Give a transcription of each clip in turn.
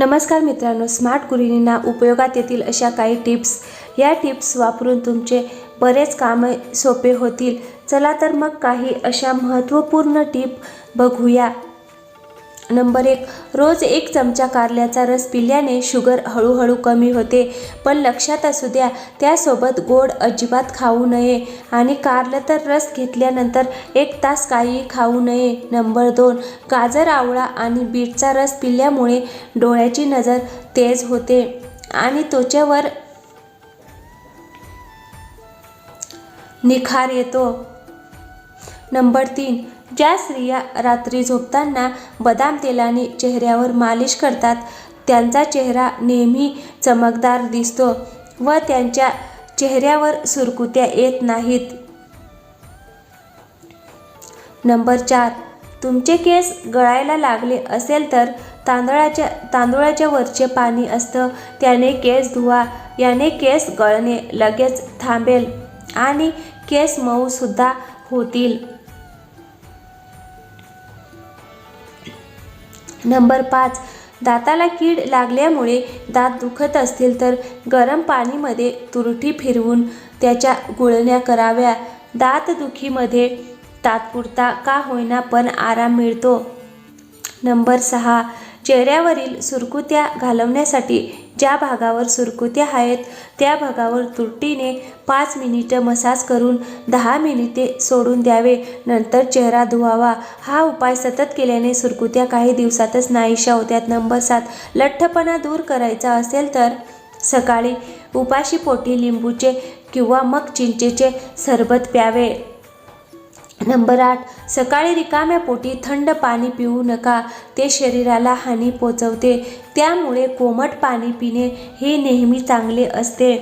नमस्कार मित्रांनो स्मार्ट गृहिणींना उपयोगात येतील अशा काही टिप्स. या टिप्स वापरून तुमचे बरेच कामे सोपे होतील. चला तर मग काही अशा महत्त्वपूर्ण टिप बघूया. नंबर एक रोज एक चमचा कारल्याचा रस पिल्याने शुगर हळूहळू कमी होते. पण लक्षात असू द्या त्यासोबत गोड अजिबात खाऊ नये. आणि कारलं तर रस घेतल्यानंतर एक तास काही खाऊ नये. नंबर दोन गाजर आवळा आणि बीटचा रस पिल्यामुळे डोळ्याची नजर तेज होते. आणि त्वचेवर निखार येतो. नंबर तीन. ज्या स्त्रिया रात्री झोपताना बदाम तेलाने चेहऱ्यावर मालिश करतात त्यांचा चेहरा नेहमी चमकदार दिसतो व त्यांच्या चेहऱ्यावर सुरकुत्या येत नाहीत. नंबर चार. तुमचे केस गळायला लागले असेल तर तांदळाच्या तांदूळाच्या वरचे पाणी असतं त्याने केस धुवा याने केस गळणे लगेच थांबेल आणि केस मऊसुद्धा होतील. नंबर पाच. दाताला कीड लागल्यामुळे दात दुखत असतील तर गरम पाणीमध्ये तुरटी फिरवून त्याच्या गुळण्या कराव्या. दातदुखीमध्ये तात्पुरता का होईना पण आराम मिळतो. नंबर सहा. चेहऱ्यावरील सुरकुत्या घालवण्यासाठी ज्या भागावर सुरकुत्या आहेत त्या भागावर तुरटीने पाच मिनिटं मसाज करून दहा मिनिटे सोडून द्यावे. नंतर चेहरा धुवावा. हा उपाय सतत केल्याने सुरकुत्या काही दिवसातच नाहीशा होत्यात. नंबर सात लठ्ठपणा दूर करायचा असेल तर? सकाळी उपाशी पोटी लिंबूचे किंवा मग चिंचेचे सरबत प्यावे. नंबर आठ सकाळी रिकाम्या पोटी थंड पाणी पिऊ नका. ते शरीराला हानी पोचवते. त्यामुळे कोमट पाणी पिणे हे नेहमी चांगले असते.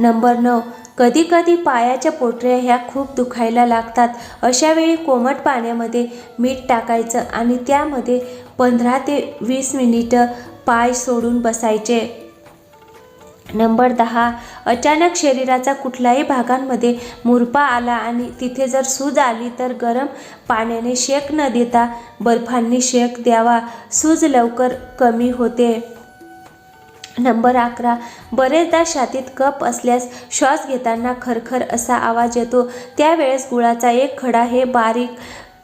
नंबर नऊ कधीकधी पायाच्या पोटऱ्या ह्या खूप दुखायला लागतात. अशा वेळी कोमट पाण्यामध्ये मीठ टाकायचं आणि त्यामध्ये पंधरा ते वीस मिनिटं पाय सोडून बसायचे. नंबर दहा अचानक शरीराचा कुठल्याही भागांमध्ये मुरपा आला आणि तिथे जर सूज आली तर गरम पाण्याने शेक न देता बर्फांनी शेक द्यावा. सूज लवकर कमी होते. नंबर अकरा बरेचदा छातीत कप असल्यास श्वास घेताना खरखर असा आवाज येतो. त्यावेळेस गुळाचा एक खडा हे बारीक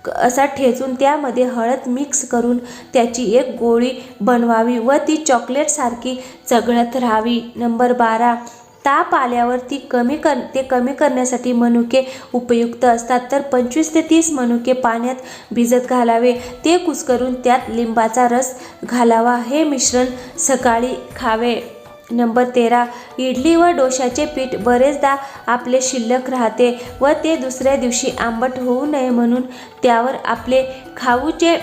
असा ठेचून त्यामध्ये हळद मिक्स करून त्याची एक गोळी बनवावी व ती चॉकलेटसारखी चघळत राहावी. नंबर बारा ताप आल्यावर ती कमी कर ते कमी करण्यासाठी मनुके उपयुक्त असतात. तर पंचवीस ते तीस मनुके पाण्यात भिजत घालावे. ते कुस्करून त्यात लिंबाचा रस घालावा. हे मिश्रण सकाळी खावे. नंबर तेरा इडली व डोशाचे पीठ बरेचदा आपले शिल्लक राहते व ते दुसऱ्या दिवशी आंबट होऊ नये म्हणून त्यावर आपले खाऊचे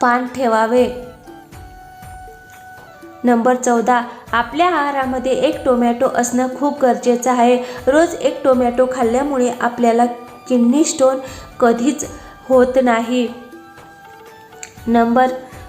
पान ठेवावे. नंबर चौदा आपल्या आहारामध्ये एक टोमॅटो असणं खूप गरजेचं आहे. रोज एक टोमॅटो खाल्ल्यामुळे आपल्याला किडनी स्टोन कधीच होत नाही. नंबर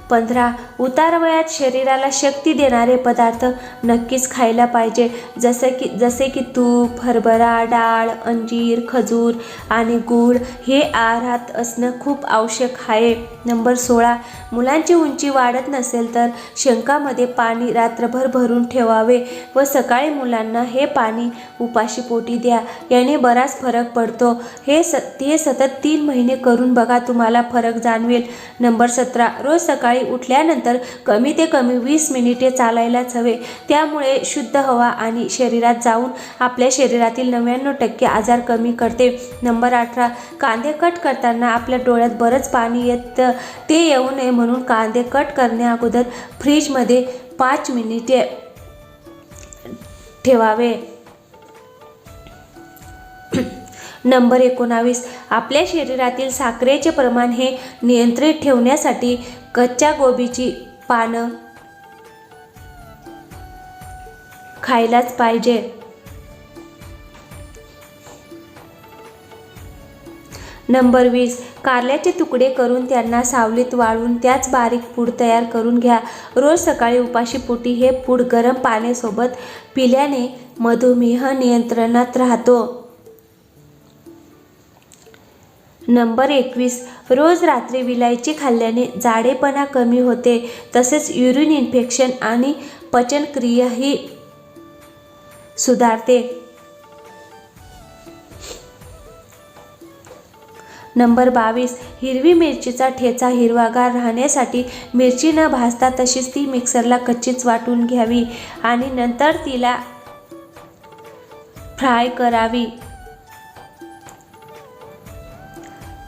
पंधरा उतारवयात शरीराला शक्ती देणारे पदार्थ नक्कीच खायला पाहिजे. जसं की जसे की तूप हरभरा डाळ अंजीर खजूर आणि गूळ हे आहारात असणं खूप आवश्यक आहे. नंबर सोळा मुलांची उंची वाढत नसेल तर शंकामध्ये पाणी रात्रभर भरून ठेवावे व सकाळी मुलांना हे पाणी उपाशी पोटी द्या. याने बराच फरक पडतो. हे स हे सतत तीन महिने करून बघा तुम्हाला फरक जाणवेल. नंबर सतरा रोज सकाळी उठल्यानंतर कमी ते कमी वीस मिनिटे चालायलाच हवे. त्यामुळे शुद्ध हवा आणि शरीरात जाऊन आपल्या शरीरातील नव्याण्णव टक्के आजार कमी करते. नंबर अठरा कांदे कट करताना आपल्या डोळ्यात बरंच पाणी येतं ते येऊ नये म्हणून कांदे कट करण्या अगोदर फ्रीजमध्ये पाच मिनिटे ठेवावे. नंबर एकोणावीस. आपल्या शरीरातील साखरेचे प्रमाण हे नियंत्रित ठेवण्यासाठी कच्च्या गोबीची पानं खायलाच पाहिजे. नंबर वीस. कारल्याचे तुकडे करून त्यांना सावलीत वाळून त्याच बारीक पूड तयार करून घ्या. रोज सकाळी उपाशी पोटी हे पूड गरम पाण्यासोबत पिल्याने मधुमेह नियंत्रणात राहतो. नंबर एकवीस. रोज रात्री विलायची खाल्ल्याने जाडेपणा कमी होते तसेच युरिन इन्फेक्शन आणि पचनक्रियाही सुधारते. नंबर बावीस. हिरवी मिरचीचा ठेचा हिरवागार राहण्यासाठी मिरची न भाजता तशीच ती मिक्सरला कच्चीच वाटून घ्यावी आणि नंतर तिला फ्राय करावी.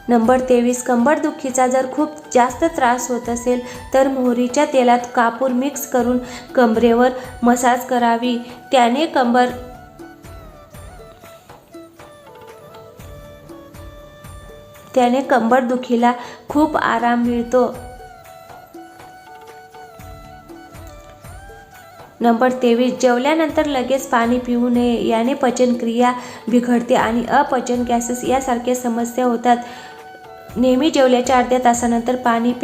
नंबर तेवीस कंबरदुखीचा जर खूप जास्त त्रास होत असेल तर मोहरीच्या तेलात कापूर मिक्स करून कमरेवर मसाज करावी. त्याने कंबर त्याने कंबरदुखीला खूप आराम मिळतो. नंबर तेवीस जेवल्यानंतर लगेच पाणी पिऊ नये. याने पचनक्रिया बिघडते आणि अपचन गॅसेस यासारख्या समस्या होतात. नेहमी जेवल्याच्या अर्ध्या तासानंतर पाणी प्या